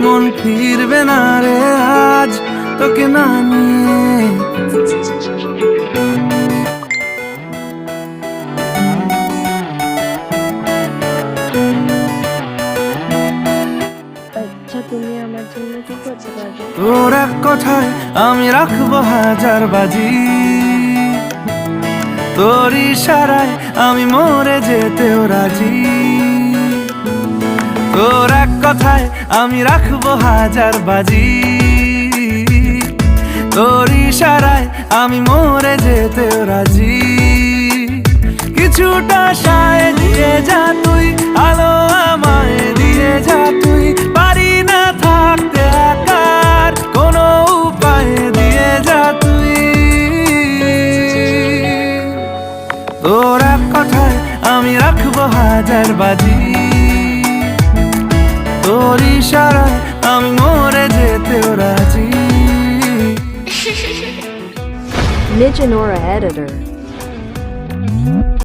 মন ফিরবে না রে আজ তোকে না নিয়ে। আচ্ছা তোর এক কথায় আমি রাখব হাজার বাজি। তোর ইশারায় আমি মরে যেতেও রাজি। তোর এক কথায় আমি রাখব হাজার বাজি। তোর ইশারায় আমি মরে যেতেও রাজি। কিছুটা সায় দিয়ে যা তুই, আলো আমায় দিয়ে যা তুই। পারি না থাকতে একার, কোনো উপায় দিয়ে যা তুই। তোর এক কথায় আমি রাখব হাজার বাজি। ইশারায় আমি মরে যেতেও রাজি Nijanora editor